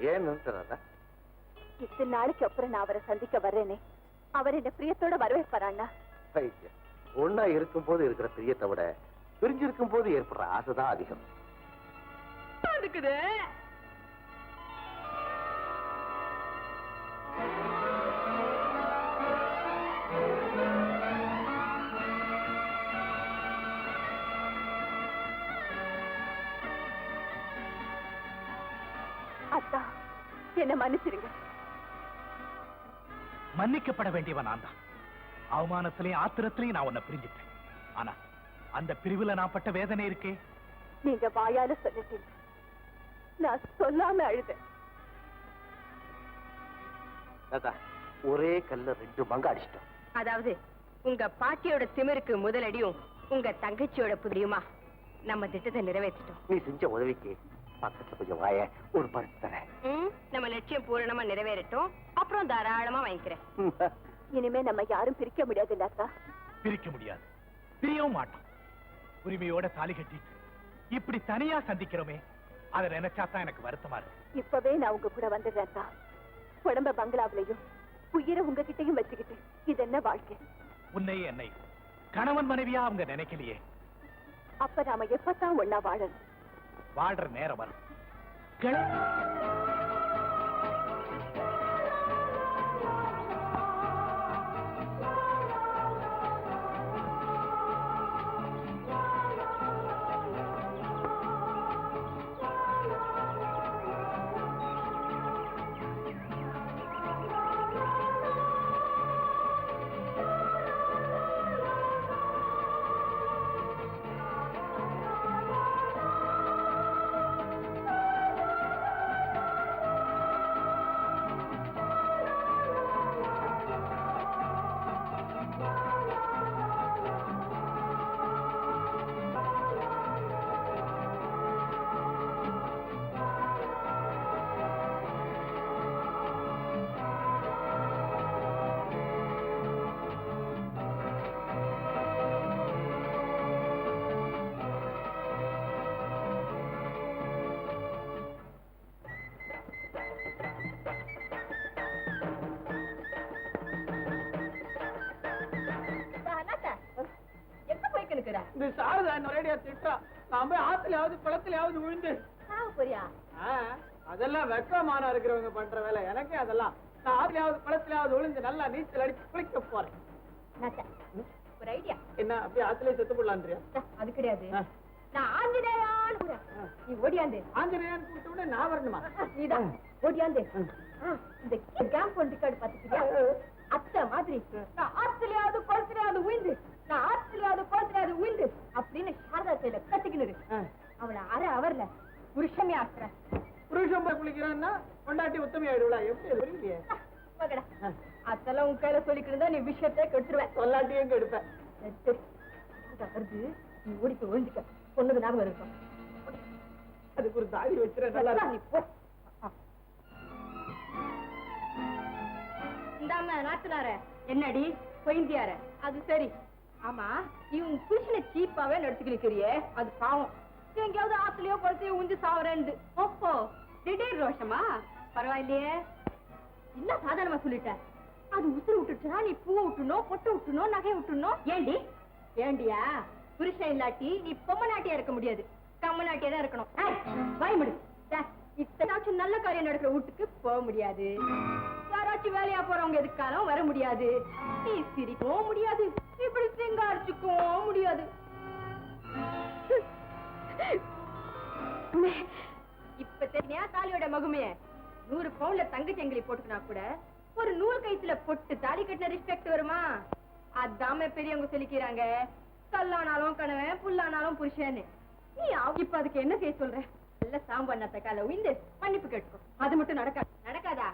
ஏன் நிறுத்துறதா இத்தனை நாளைக்கு அப்புறம் நான் அவரை சந்திக்க வர்றேனே. அவர் என்ன பிரியத்தோட வரவேற்பாரா ஒன்னா இருக்கும் போது இருக்கிற பிரியத்தை விட பிரிஞ்சிருக்கும் போது ஏற்படுற ஆசைதான் அதிகம். இருக்குது என்ன மன்னிச்சிருங்க. மன்னிக்கப்பட வேண்டியவன் நான் தான். அவமானத்திலையும் ஆத்திரத்திலையும் நான் உன்னை பிரிஞ்சுட்டேன். ஆனா அந்த பிரிவுல நான் பட்ட வேதனை இருக்கே. நீங்க வாயால சொல்லிட்டீங்க. நான் சொல்லாம அழுதேன். தாத்தா ஒரே கல்ல ரெண்டு மங்க அடிச்சிட்டோம். அதாவது உங்க பாட்டியோட திமிருக்கு முதலடியும் உங்க தங்கச்சியோட புதியுமா நம்ம திட்டத்தை நிறைவேற்றிட்டோம். நீ செஞ்ச உதவிக்கு பக்கத்துல கொஞ்சம் வாய ஒரு பரிசு தரேன். நம்ம லட்சியம் பூரணமா நிறைவேறட்டும். அப்புறம் தாராளமா வாங்கிக்கிறேன். இனிமே நம்ம யாரும் பிரிக்க முடியாது அத்தா பிரிக்க முடியாது. பிரியவும் மாட்டோம். உரிமையோட தாலி கட்டிட்டு இப்படி தனியா சந்திக்கிறோமே அதை நினைச்சா தான் எனக்கு வருத்தமா இருக்கு. இப்பவே நான் உங்க கூட வந்துடுறேன் அத்தா உடம்ப பங்களாவிலையும் உயிரை உங்ககிட்டயும் வச்சுக்கிட்டு இது என்ன வாழ்க்கை? உன்னையும் என்னையும் கணவன் மனைவியா அவங்க நினைக்கலையே. அப்ப நாம எப்பதான் ஒன்னா வாழணும்? வாழ்ற நேரம் வரும். இந்த சாரதா நொரேடியா திட்டா? நான் போய் ஆத்துலயாவது குளத்துலயாவது விழுந்து. போறியா அதெல்லாம் வெக்கமான இருக்கிறவங்க பண்ற வேலை. எனக்கே அதெல்லாம். நான் ஆத்துலயாவது குளத்துலயாவது விழுந்து நல்லா நீச்சல் அடிச்சு குளிக்க போறேன். ஒரு ஐடியா. என்ன அப்படியே ஆத்துலயே செத்து போடலான்றியா? அது கிடையாது. நான் ஆஞ்சநேயான்னு கூறேன். நீ ஓடியாந்து. ஆஞ்சநேயன் கூப்பிட்டு விட நான் வரணுமா? நீதான். ஓடியாந்து. இந்த கேம்ப் ஒன் ரிக்கார்டு பாத்துக்கிறியா அத்தை மாதிரி. நான் ஆத்துலயாவது குளத்துலயாவது உயிந்து நான் ஆத்துலயாவது குளத்துலயாவது உயிந்து அப்படின்னு சாரதா செயல கட்டிக்கினு ஆ. அவளை அரை அவர்ல புருஷமே ஆக்குறேன் புருஷன் போய் குளிக்கிறான்னா பொண்டாட்டி உத்தமி ஆயிடுவா எப்படி புரியலையே? அதெல்லாம் உன் கையில சொல்லிக்கிட்டு நீ விஷயத்தை கெடுத்துருவேன். சொல்லாட்டி எங்க எடுப்பேன் சரி, சரி. சாரதா வருது. நீ ஓடி போய் ஒழிஞ்சுக்க பொண்ணுக்கு ஞாபகம் இருக்கும் அதுக்கு ஒரு தாடி வச்சிருக்க நல்லா இருக்கும். நீ போ. இந்தாம நாத்துனார. என்னடி? கொய்ந்தியார அது சரி. ஆமா இவன் புருஷனை சீப்பாவே நடத்துக்கிறியே அது பாவம். எங்கேயாவது ஆத்துலயோ குளத்தையோ உஞ்சு சாவரேன்னு ஓப்போ திடீர் ரோஷமா? பரவாயில்லையே. என்ன சாதாரணமா சொல்லிட்ட? அது உசுறு விட்டுச்சுன்னா நீ பூ விட்டுணும் பொட்டு விட்டுணும் நகை விட்டுணும் ஏண்டி? ஏண்டியா? புருஷன் இல்லாட்டி நீ பொம்மை நாட்டியா இருக்க முடியாது. கம்ம நாட்டியா தான் இருக்கணும். ஏய், வாய் முடு டே, இத்தனாச்சும் நல்ல காரியம் நடக்கிற வீட்டுக்கு போக முடியாது. யாராச்சும் வேலையா போறவங்க எதுக்காலும் வர முடியாது. நீ சிரிக்கவும் முடியாது. இப்படி முடியாது. இப்ப தெரியா தாலியோட மகுமைய? நூறு பவுன்ல தங்கச்செங்கிலி போட்டுக்கினா கூட ஒரு நூல் கைத்துல பொட்டு தாலி கட்டின ரெஸ்பெக்ட் வருமா? அதாம பெரியவங்க சொல்லிக்கிறாங்க. கல்லானாலும் கணவன் புல்லானாலும் புருஷன்னு. நீ இப்ப அதுக்கு என்ன செய்ய சொல்ற? நல்ல சாம்பார் நத்த கால உயிந்து மன்னிப்பு கேட்டுக்கோ. அது மட்டும் நடக்காது நடக்காதா?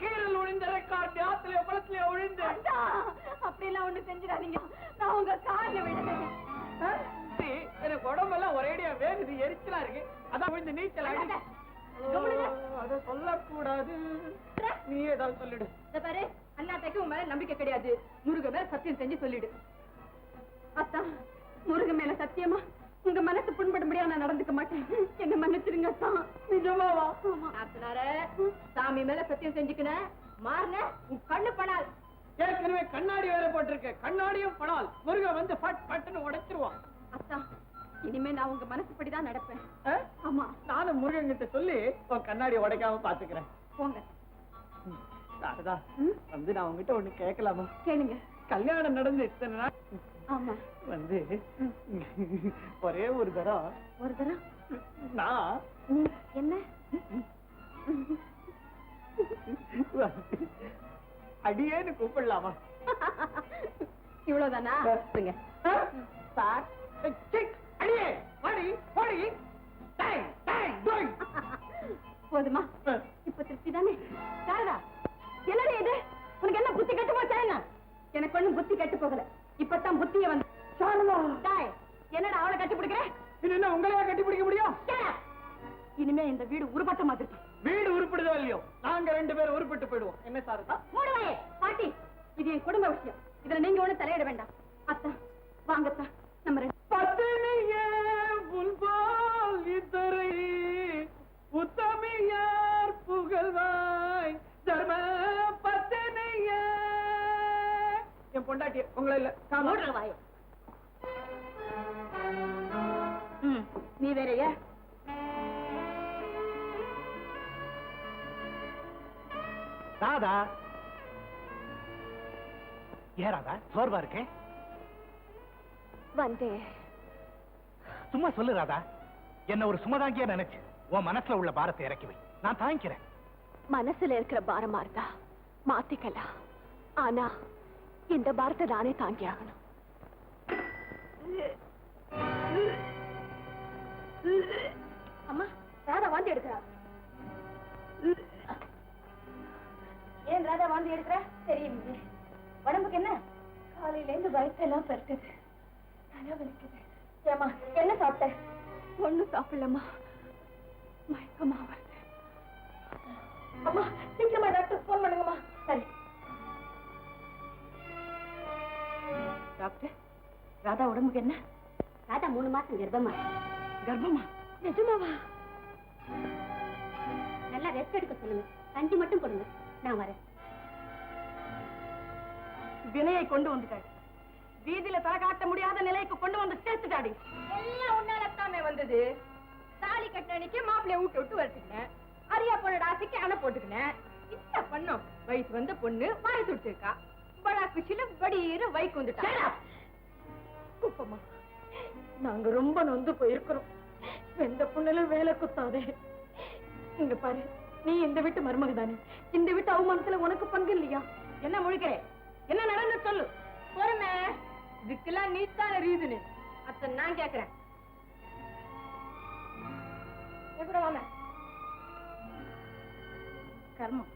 கீழல் விழுந்த ரெக்கார்டு விழுந்து அத்தா அப்படியெல்லாம் ஒண்ணு செஞ்சிடாதீங்க. நான் உங்க கால்ல விடுறேன் எனக்கு உடம்பெல்லாம் ஒரேடியா வேகுது எரிச்சலா இருக்கு. அதான் விழுந்து நீச்சல் அடி. அத சொல்லக்கூடாது. நீ ஏதாவது சொல்லிடு. பாரு அண்ணா சின்னாத்தைக்கு உன் மேல நம்பிக்கை கிடையாது. முருக மேல சத்தியம் செஞ்சு சொல்லிடு. அத்தா முருகன் மேல சத்தியமா? உங்க மனசு புண்படும்படியா நான் நடந்துக்க மாட்டேன். என்ன மன்னிச்சிருங்க நிஜமாவா சாமி மேல சத்தியம் செஞ்சுக்கின மாறின உன் கண்ணு படாது. ஏற்கனவே கண்ணாடி வேற போட்டிருக்க கண்ணாடியும் படால் முருகன் வந்து பட் பட்டுன்னு உடைச்சிருவான். அத்தா இனிமே நான் உங்க மனசுப்படிதான் நடப்பேன்? ஆமா. நானும் முருகன் கிட்ட சொல்லி உன் கண்ணாடி உடைக்காம பாத்துக்கிறேன். போங்க. சாரதா வந்து நான் உங்ககிட்ட ஒண்ணு கேட்கலாமா? கேளுங்க. கல்யாணம் நடந்து இத்தனை நாள். ஆமா. வந்து ஒரே ஒரு தரம் ஒரு தரம் நான் என்ன? அடியேன்னு கூப்பிடலாமா? இவ்வளவுதானா? சார். அடியே டேய் டேய் போதுமா? இப்ப திருப்தி தானே சாரதா என்னடி இது? உனக்கு என்ன புத்தி கெட்டு போச்சா என்ன? எனக்கு ஒண்ணும் புத்தி கெட்டு போகல. இப்பதான் புத்திய வந்து சாரதா. டேய், என்னடா அவளை கட்டி பிடிக்கிற என்ன உங்களையா கட்டி பிடிக்க முடியும்? இனிமே இந்த வீடு உருப்பட்ட மாதிரி வீடு உருப்படுதோ இல்லையோ? நாங்க ரெண்டு பேரும் உருப்பட்டு போயிடுவோம். என்ன சாரதா? மூடுவாயே பாட்டி இது என் குடும்ப விஷயம். இதுல நீங்க ஒண்ணு தலையிட வேண்டாம். அத்தா வாங்கத்தா நம்ம ரெண்டு பத்தினியே புல்பால் இத்தரை. உத்தமியார் புகழ்வாய். தர்ம பத்தினியே. என் பொண்டாட்டி உங்களை இல்ல. வாயை. ராதா ஏன் ராதா சோர்வா இருக்கே வந்தேன் சும்மா சொல்லு ராதா என்ன ஒரு சுமதாங்கியா நினைச்சு உன் மனசுல உள்ள பாரத்தை இறக்கி வை. நான் தாங்கிக்கிறேன். மனசுல இருக்கிற பாரமா இருந்தா மாத்திக்கலாம் ஆனா இந்த பாரத்தை நானே தாங்கி ஆகணும் சாப்பிடலம்மா மயக்கமா வருது அம்மா. சீக்கிரமா டாக்டர் போன் பண்ணுங்கம்மா. சரி. டாக்டர் ராதா உடம்புக்கு என்ன? ராதா மூணு மாசம் கர்ப்பமா. கர்ப்பமா? நிஜமாவா? நல்லா ரெஸ்ட் எடுக்க சொல்லுங்க. கஞ்சி மட்டும் கொடுங்க. நான் வரேன். வினையை கொண்டு வந்துட்டாடி வீதியில தலை காட்ட முடியாத நிலைக்கு கொண்டு வந்து சேர்த்துட்டாடி. எல்லாம் உன்னாலத்தாமே வந்தது? தாலி கட்டின அன்னைக்கு மாப்பிள்ளைய விட்டு விட்டு வச்சுக்கினேன் அரியா பொண்ணோட ஆசைக்கு அணை போட்டுக்கினேன். என்ன பண்ணோம் வயசு வந்த பொண்ணு வாய் துடிச்சிருக்கா. படா குச்சில வடியிரு வைக்கு வந்துட்டா. குப்பம்மா நாங்க ரொம்ப நொந்து போயிருக்கிறோம். எந்த புண்ணிலும் வேலை குத்தாதே. இங்க பாரு நீ இந்த வீட்டு மருமக தானே. இந்த வீட்டு அவமானத்துல உனக்கு பங்கு இல்லையா? என்ன முழிக்கிறே? என்ன நடந்து சொல்லு? பொறுமை. இதுக்கெல்லாம் நீத்தான ரீசனு. அத்த நான் கேக்குறேன். எப்படி வாங்க. கர்மம்.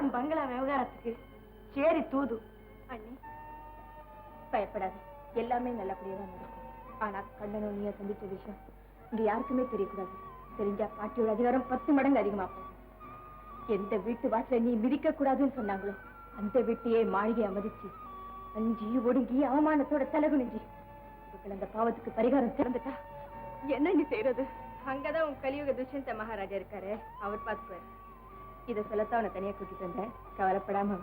உன் பங்களா விவகாரத்துக்கு சேரி தூது. அண்ணி பயப்படாத. எல்லாமே நல்லபடியா தான் நடக்கும். ஆனா கண்ணனும் நீய சந்திச்ச விஷயம் இங்க யாருக்குமே தெரியக்கூடாது. தெரிஞ்சா பாட்டியோட அதிகாரம் பத்து மடங்கு அதிகமா போகும். எந்த வீட்டு வாசல நீ மிதிக்க கூடாதுன்னு சொன்னாங்களோ அந்த வீட்டையே மாளிகை மதிச்சு அஞ்சி ஒடுங்கி அவமானத்தோட தலகுனிஞ்சி. இவர்கள் அந்த பாவத்துக்கு பரிகாரம் திறந்துட்டா என்ன நீ செய்யறது அங்கதான் உன் கலியுக துஷ்யந்த மகாராஜா இருக்காரு. அவர் பார்த்துப்பாரு. இத சொல்லத்தான் அவனை தனியா கூட்டிட்டு வந்தேன். கவலைப்படாம.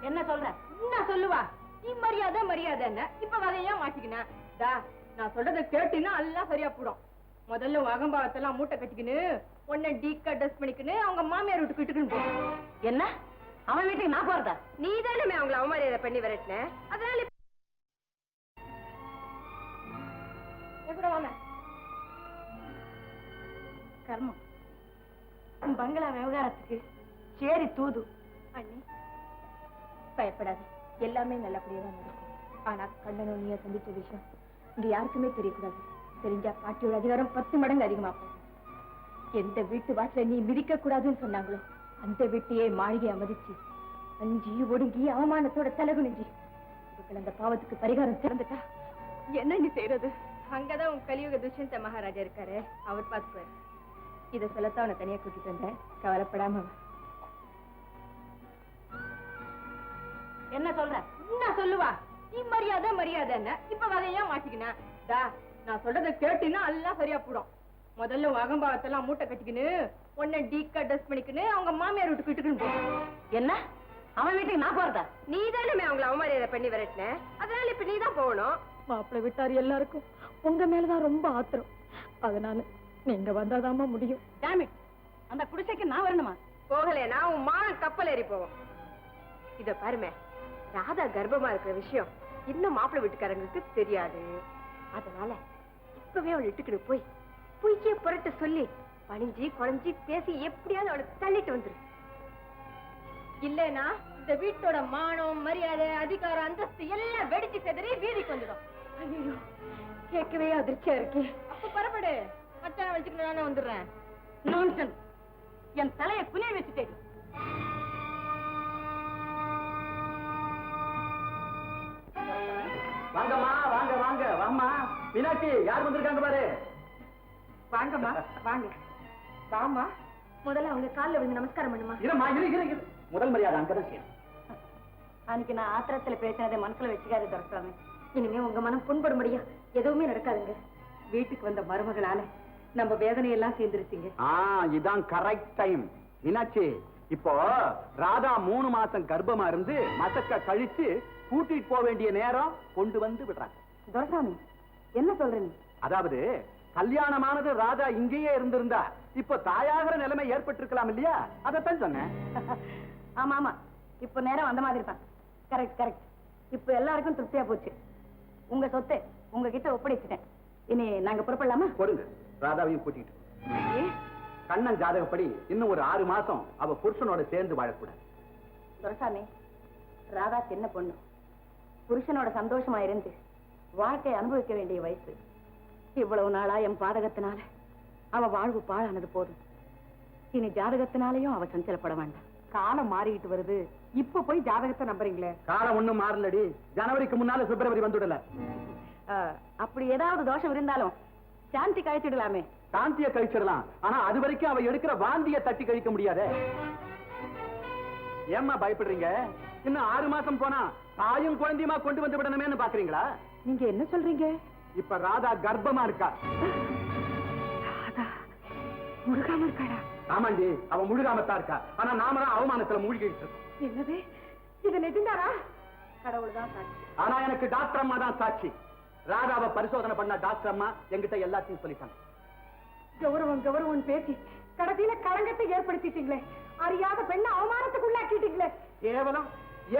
என்ன சொல்ற? என்ன சொல்லுவா? நீ மரியாதை மரியாதை என்ன? இப்ப வதையா மாட்டிக்கின? டா நான் சொல்றத கேட்டினா எல்லாம் சரியா போடும் முதல்ல அகம்பாவத்தெல்லாம் மூட்டை கட்டிக்கின்னு உன்னை டீக்கா ட்ரெஸ் பண்ணிக்கின்னு அவங்க மாமியார் வீட்டுக்கு விட்டுக்குன்னு போ. என்ன? அவன் வீட்டுக்கு நான் போறதா? நீ தானே அவங்கள அவமரியாதை பண்ணி விரட்டின. அதனால எப்படி வாங்க. கர்மம். உன் பங்களா விவகாரத்துக்கு தூது. அண்ணி எல்லாமே தான் நடக்கும். ஆனா கண்ணனும் சந்திச்ச விஷயம் இங்க யாருக்குமே தெரியக்கூடாது. தெரிஞ்சா பாட்டியோட அதிகாரம் பத்து மடங்கு அதிகமா எந்த வீட்டு வாசல நீ மிதிக்க கூடாதுன்னு சொன்னாங்களோ அந்த வீட்டையே மாளிகை மதிச்சு அஞ்சி ஒடுங்கி அவமானத்தோட தலகுனிஞ்சி. அந்த பாவத்துக்கு பரிகாரம் திறந்துட்டா என்ன நீ செய்யறது அங்கதான் உன் கலியுக துஷ்யந்த மகாராஜா இருக்காரு. அவர் பார்த்துப்பாரு. இத சொல்லத்தான் உன்னை தனியா கூட்டிட்டு வந்தேன். கவலைப்படாம. என்ன சொல்ற? என்ன சொல்லுவா? நீ மரியாதை மரியாதை என்ன? இப்ப வதையா மாட்டிக்கின? டா நான் சொல்றத கேட்டினா எல்லாம் சரியா போடும் முதல்ல உன் அகம்பாவத்தெல்லாம் மூட்டை கட்டிக்கின்னு உன்னை டீக்கா ட்ரெஸ் பண்ணிக்கின்னு அவங்க மாமியார் வீட்டுக்கு இட்டுக்குன்னு என்ன? அவன் வீட்டுக்கு நான் போறதா? நீ தானே அவங்கள அவமரியாதை பண்ணி விரட்டின. அதனால இப்ப நீ தான் போகணும். மாப்பிள்ளை விட்டார் எல்லாருக்கும் உங்க மேலதான் ரொம்ப ஆத்திரம். அதனால நீங்க வந்தாதாம்மா முடியும். டேமிட் அந்த குடிசைக்கு நான் வரணுமா? போகலைன்னா உன் மான் கப்பல் ஏறி போவோம். இத பாருமே ராதா கர்ப்பமா இருக்கிற விஷயம் இன்னும் மாப்பிள்ளை வீட்டுக்காரங்களுக்கு தெரியாது. அதனால இப்பவே அவளை இட்டுக்கிட்டு போய் பொய்யே புரட்ட சொல்லி பணிஞ்சு குறைஞ்சி பேசி எப்படியாவது அவளை தள்ளிட்டு வந்துரு. இல்லைன்னா இந்த வீட்டோட மானம் மரியாதை அதிகாரம் அந்தஸ்து எல்லாம் வெடிச்சு செதறி வீதிக்கு வந்துடும். ஐயோ கேட்கவே அதிர்ச்சியா இருக்கே. அப்ப பரப்படு மச்சான வச்சுக்கிட்டு நானே வந்துடுறேன். நான்சன் என் தலையை குனிய வச்சுட்டேன் வாங்கம்மா வாங்க வாங்க. வாம்மா. மீனாட்சி யார் வந்திருக்காங்க பாரு? வாங்கம்மா வாங்க. வாமா முதல்ல அவங்க கால்ல விழுந்து நமஸ்காரம் பண்ணுமா? இருமா இரு இரு இரு. முதல் மரியாதை அங்கதான் செய்யணும். அன்னைக்கு நான் ஆத்திரத்துல பேசினதை மனசுல வச்சுக்காது துரசாமி இனிமே உங்க மனம் புண்படும்படியா எதுவுமே நடக்காதுங்க. வீட்டுக்கு வந்த மருமகளால நம்ம வேதனையெல்லாம் சேர்ந்துருச்சுங்க ஆ இதான் கரெக்ட் டைம் மீனாட்சி இப்போ ராதா மூணு மாசம் கர்ப்பமா இருந்து மசக்க கழிச்சு கூட்டிட்டு போக வேண்டிய நேரம் கொண்டு வந்து விடுறாங்க. துரசாமி என்ன சொல்றீங்க? அதாவது கல்யாணமானது ராதா இங்கேயே இருந்திருந்தா இப்போ தாயாகிற நிலைமை ஏற்பட்டிருக்கலாம் இல்லையா? அதைத்தான் சொன்னேன். ஆமா ஆமா இப்ப நேரம் வந்த மாதிரி தான். கரெக்ட் கரெக்ட் இப்ப எல்லாருக்கும் திருப்தியா போச்சு. உங்க சொத்தை உங்ககிட்ட ஒப்படைச்சிட்டேன். இனி நாங்க புறப்படலாமா? கொடுங்க ராதாவையும் கூட்டிட்டு கண்ணன் ஜாதகப்படி இன்னும் ஒரு ஆறு மாசம் அவ புருஷனோட சேர்ந்து வாழக்கூடாது. துரசாமி ராதா சின்ன பொண்ணு. புருஷனோட சந்தோஷமா இருந்து வாழ்க்கை அனுபவிக்க வேண்டிய வயசு. இவ்வளவு நாளா என் பாதகத்தினால அவ வாழ்வு பாழானது போதும். இனி ஜாதகத்தினாலையும் அவ சஞ்சலப்பட வேண்டாம். காலம் மாறிக்கிட்டு வருது. இப்ப போய் ஜாதகத்தை நம்புறீங்களே? காலம் ஒண்ணும் மாறலடி. ஜனவரிக்கு முன்னால பிப்ரவரி வந்துடல. அப்படி ஏதாவது தோஷம் இருந்தாலும் சாந்தி கழிச்சிடலாமே. சாந்திய கழிச்சிடலாம். ஆனா அது வரைக்கும் அவ எடுக்கிற வாந்திய தட்டி கழிக்க முடியாதே. ஏம்மா பயப்படுறீங்க? இன்னும் ஆறு மாசம் போனா தாயும் குழந்தையுமா கொண்டு வந்து விடணுமேன்னு பாக்குறீங்களா? நீங்க என்ன சொல்றீங்க? இப்ப ராதா கர்ப்பமா இருக்கா? முருகாம இருக்காடா ஆமாண்டி அவ முழுகாமத்தான் இருக்கா. ஆனா நாம தான் அவமானத்துல மூழ்கிட்டு என்னது? இது நெடுந்தாரா கடவுள் தான் சாட்சி. ஆனா எனக்கு டாக்டர் அம்மா தான் சாட்சி. ராதாவை பரிசோதனை பண்ண டாக்டர் அம்மா என்கிட்ட எல்லாத்தையும் சொல்லிட்டாங்க. கௌரவம் கௌரவம் பேசி கடைசியில களங்கத்தை ஏற்படுத்திட்டீங்களே. அறியாத பெண்ணை அவமானத்துக்குள்ளாக்கிட்டீங்களே. கேவலம்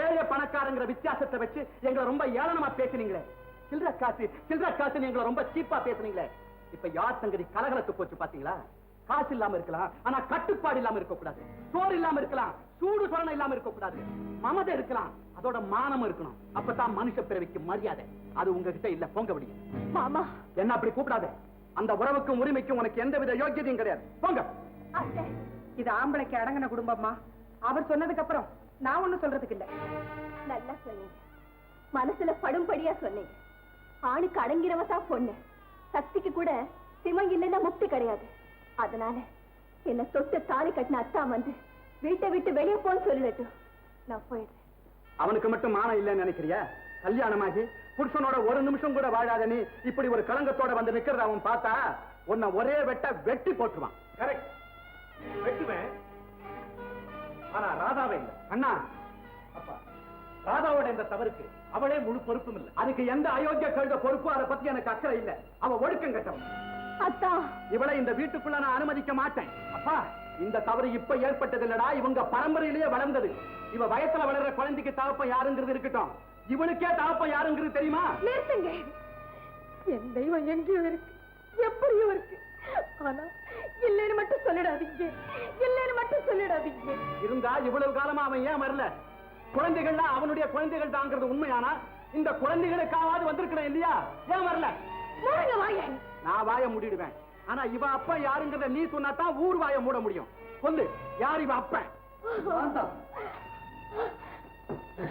ஏழை பணக்காரங்கிற வித்தியாசத்தை வச்சு எங்களை ரொம்ப ஏளனமா பேசுனீங்களே. சில்லற காசு சில்லற காசு எங்களை ரொம்ப சீப்பா பேசுனீங்களே. இப்ப யார் சங்கதி கலகலத்து போச்சு பாத்தீங்களா? காசு இல்லாம இருக்கலாம் ஆனா கட்டுப்பாடு இல்லாம இருக்க கூடாது சோறு இல்லாம இருக்கலாம் சூடு சொரணை இல்லாம இருக்க கூடாது மமதை இருக்கலாம் அதோட மானம் இருக்கணும். அப்பதான் மனுஷ பிறவிக்கு மரியாதை. அது உங்ககிட்ட இல்ல போங்க விடிய மாமா. என்ன அப்படி கூப்பிடாத? அந்த உறவுக்கும் உரிமைக்கும் உனக்கு எந்தவித யோக்கியதையும் கிடையாது. போங்க. இது ஆம்பளைக்கு அடங்கின குடும்பமா அவர் சொன்னதுக்கு அப்புறம் நான் ஒண்ணும் சொல்றதுக்கு இல்ல. நல்லா சொன்னீங்க. மனசுல படும்படியா சொன்னீங்க. ஆணுக்கு அடங்கிறவதா பொண்ணு. சக்திக்கு கூட சிமம் இல்லைன்னா முக்தி கிடையாது. அதனால என்ன தொட்டு தாலி கட்டின அத்தா வந்து வீட்டை விட்டு வெளியே போன்னு சொல்லிடட்டும் நான் போயிடுறேன். அவனுக்கு மட்டும் மானம் இல்லைன்னு நினைக்கிறியா? கல்யாணமாகி புருஷனோட ஒரு நிமிஷம் கூட வாழாத நீ இப்படி ஒரு களங்கத்தோட வந்து நிக்கிறத அவன் பார்த்தா உன்னை ஒரே வெட்ட வெட்டி போட்டுருவான். கரெக்ட் வெட்டுவேன். ஆனா ராதாவே இல்ல. அண்ணா. அப்பா ராதாவோட இந்த தவறுக்கு அவளே முழு பொறுப்பும் இல்ல. அதுக்கு எந்த அயோக்கிய கழுத பொறுப்பு அதை பத்தி எனக்கு அக்கறை இல்ல. அவ ஒழுக்கம் கட்டவன். அத்தா. இவளை இந்த வீட்டுக்குள்ள நான் அனுமதிக்க மாட்டேன். அப்பா இந்த தவறு இப்ப ஏற்பட்டது இல்லடா. இவங்க பரம்பரையிலேயே வளர்ந்தது. இவ வயசுல வளர்ற குழந்தைக்கு தகப்பம் யாருங்கிறது இருக்கட்டும். இவனுக்கே தகப்பம் யாருங்கிறது தெரியுமா? நிறுத்துங்க. என் தெய்வம் எங்கேயும் இருக்கு. எப்படியும் இருக்கு. ஆனா இல்லைன்னு மட்டும் சொல்லிடாதீங்க. இல்லைன்னு மட்டும் சொல்லிடாதீங்க. இருந்தா இவ்வளவு காலமா அவன் ஏன் வரல? குழந்தைகள்லாம் அவனுடைய குழந்தைகள் தாங்கிறது உண்மையானா? இந்த குழந்தைகளுக்காவது வந்திருக்கிறேன் இல்லையா? ஏன் வரல? நான் வாய மூடிடுவேன். ஆனா இவ அப்பா யாருங்கிறத நீ சொன்னா தான் ஊர் வாய மூட முடியும். சொல்லு யார் இவ தான்.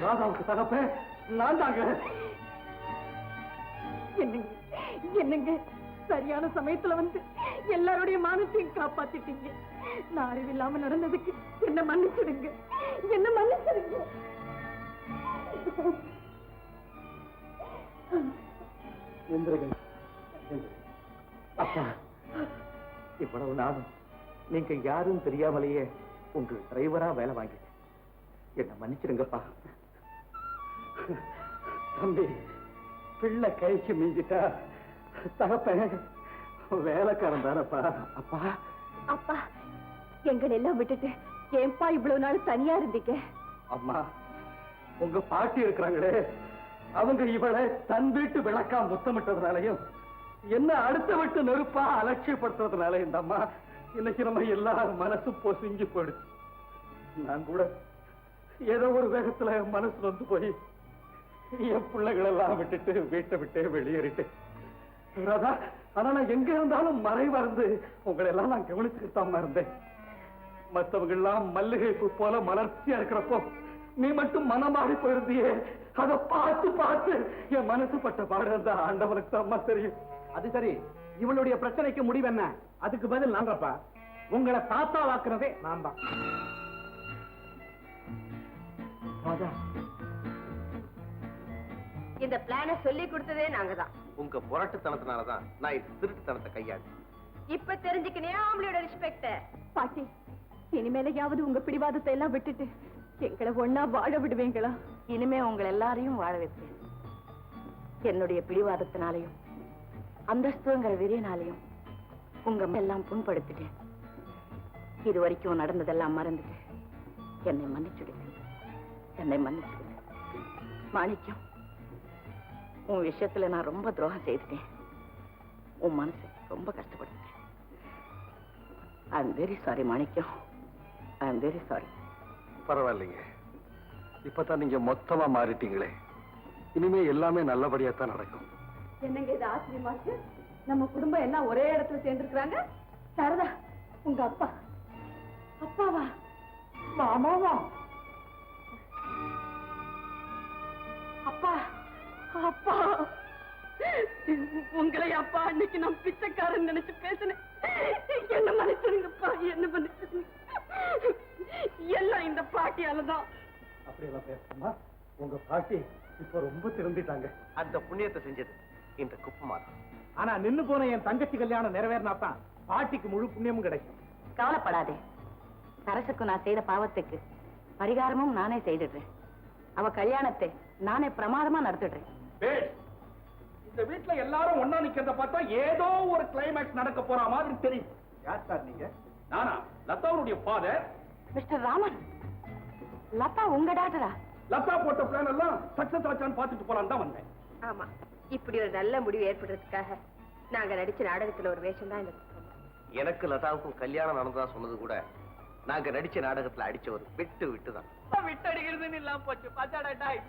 ராதாவுக்கு தகப்ப நான் தாங்க. என்னங்க என்னங்க? சரியான சமயத்துல வந்து எல்லாருடைய மானத்தையும் காப்பாத்திட்டீங்க. நான் அறிவில்லாம நடந்ததுக்கு என்ன மன்னிச்சிடுங்க? என்ன மன்னிச்சிடுங்க? அப்பா. இவ்வளவு நாளும் நீங்க யாரும் தெரியாமலேயே உங்க டிரைவரா வேலை வாங்கிட்டேன். என்ன மன்னிச்சிடுங்கப்பா தம்பி பிள்ளை கைக்கு மிஞ்சிட்டா தகப்பன் வேலைக்காரன் தானப்பா. அப்பா. அப்பா எங்களை எல்லாம் விட்டுட்டு ஏன்பா இவ்வளவு நாள் தனியா இருந்தீங்க? அம்மா உங்க பாட்டி இருக்கிறாங்களே அவங்க இவளை தன் வீட்டு விளக்கா முத்தமிட்டதுனாலையும் என்ன அடுத்த விட்டு நெருப்பா அலட்சியப்படுத்துறதுனால இந்த அம்மா இன்னைக்கு நம்ம எல்லாரும் மனசு பொசுங்கி போயிடுச்சு. நான் கூட ஏதோ ஒரு வேகத்துல மனசு வந்து போய் என் பிள்ளைகளெல்லாம் விட்டுட்டு வீட்டை விட்டு வெளியேறிட்டேன் ராதா ஆனா நான் எங்க இருந்தாலும் மறைவறந்து இருந்து உங்களை எல்லாம் நான் கவனிச்சுக்கிட்டாம இருந்தேன். மத்தவங்க எல்லாம் மல்லிகை பூ போல மலர்ச்சியா இருக்கிறப்போ நீ மட்டும் மனமாடி போயிருந்தியே. அத பார்த்து பார்த்து என் மனசு பட்ட பாடு அந்த ஆண்டவனுக்கு தான் தெரியும். அது சரி. இவளுடைய பிரச்சனைக்கு முடிவு என்ன? அதுக்கு பதில் நாங்கப்பா. உங்களை தாத்தா வாக்குறதே நான் தான் இந்த பிளான சொல்லி கொடுத்ததே நாங்க தான் உங்க புரட்டுத்தனத்தினாலதான் நான் இந்த திருட்டுத்தனத்தை கையாண்டு இப்ப தெரிஞ்சுக்கினே ஆம்பளையோட ரெஸ்பெக்ட பாட்டி இனிமேலையாவது உங்க பிடிவாதத்தை எல்லாம் விட்டுட்டு எங்களை ஒன்னா வாழ விடுவீங்களா? இனிமே உங்களை எல்லாரையும் வாழ வைப்பேன். என்னுடைய பிடிவாதத்தினாலையும். அந்தஸ்துங்கிற வெறியினாலையும் உங்க எல்லாம் புண்படுத்திட்டேன். இது வரைக்கும் நடந்ததெல்லாம் மறந்துட்டு என்னை மன்னிச்சுடுங்க. என்னை மன்னிச்சுடுங்க. மாணிக்கம் உன் விஷயத்துல நான் ரொம்ப துரோகம் செய்துட்டேன். உன் மனசு ரொம்ப கஷ்டப்படுத்திட்டேன். I am very sorry Manikkam. I am very sorry பரவாயில்லைங்க. இப்பதான் நீங்க மொத்தமா மாறிட்டீங்களே. இனிமே எல்லாமே நல்லபடியா தான் நடக்கும். என்னங்க இது ஆச்சரியமாச்சு? நம்ம குடும்பம் எல்லாம் ஒரே இடத்துல சேர்ந்துருக்காங்க சாரதா உங்க அப்பா. அப்பாவா? மாமாவா? அப்பா அப்பா. உங்களை அப்பா அன்னைக்கு நான் பிச்சைக்காரன் நினைச்சு பேசினேன். என்ன மன்னிச்சிருங்கப்பா என்ன மன்னிச்சிருங்க. எல்லாம் இந்த பாட்டியாலதான். அப்படியெல்லாம் பேசணுமா? உங்க பாட்டி இப்ப ரொம்ப திரும்பிட்டாங்க. அந்த புண்ணியத்தை செஞ்சது. இந்த குப்பமாதான் ஆனா நின்னு போன என் தங்கச்சி கல்யாணம் நிறைவேறினா தான் பாட்டிக்கு முழு புண்ணியமும் கிடைக்கும். கவலைப்படாதே. சரசுக்கு நான் செய்த பாவத்துக்கு பரிகாரமும் நானே செய்திடுறேன். அவ கல்யாணத்தை நானே பிரமாதமா நடத்திடுறேன். இந்த வீட்ல எல்லாரும் ஒண்ணா நிக்கிறத பார்த்தா ஏதோ ஒரு கிளைமேக்ஸ் நடக்க போற மாதிரி தெரியும். யார் சார் நீங்க? நானா? லதாவுடைய ஃபாதர் மிஸ்டர் ராமன். லதா உங்க டாக்டரா லதா போட்ட பிளான் எல்லாம் சக்சஸ் ஆச்சான்னு பார்த்துட்டு போலான்னு தான் வந்தேன். ஆமா. இப்படி ஒரு நல்ல முடிவு ஏற்படுறதுக்காக நாங்க நடிச்ச நாடகத்துல ஒரு வேஷம் தான் குற்றம். எனக்கு லதாவுக்கும் கல்யாணம் நடந்ததா சொன்னது கூட நாங்க நடிச்ச நாடகத்துல அடிச்சவர் விட்டு விட்டு தான் விட்டடிக்கிறதுன்னு இல்லாம போச்சு. டாய்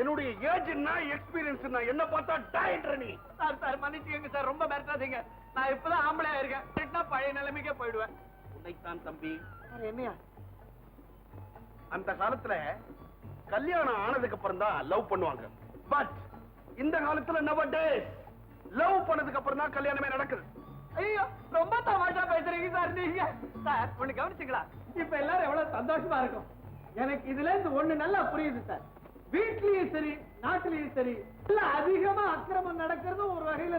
என்னுடைய ஏஜ் என்ன எக்ஸ்பீரியன்ஸ் என்ன பார்த்தா டாயின்ற நீ. சார் சார் மன்னிச்சுக்கங்க சார் ரொம்ப மிரட்டாதீங்க. நான் இப்பதான் ஆம்பளையா இருக்கேன். பழைய நிலைமைக்கே போயிடுவேன். உன்னைத்தான் தம்பி. என்னையா அந்த காலத்துல கல்யாணம் ஆனதுக்கு அப்புறம் தான் லவ் பண்ணுவாங்க. பட் இந்த காலத்துல நவ டேஸ் லவ் பண்ணதுக்கு அப்புறம் தான் கல்யாணமே நடக்குது. ஐயோ ரொம்ப தமாஷா பேசுறீங்க சார் நீங்க. சார் ஒண்ணு கவனிச்சுங்களா இப்ப எல்லாரும் எவ்வளவு சந்தோஷமா இருக்கும். எனக்கு இதுல இருந்து ஒண்ணு நல்லா புரியுது சார். வீட்லயும் சரி நாட்டிலயும் சரி அதிகமா அக்கிரமம் நடக்கிறது ஒரு வகையில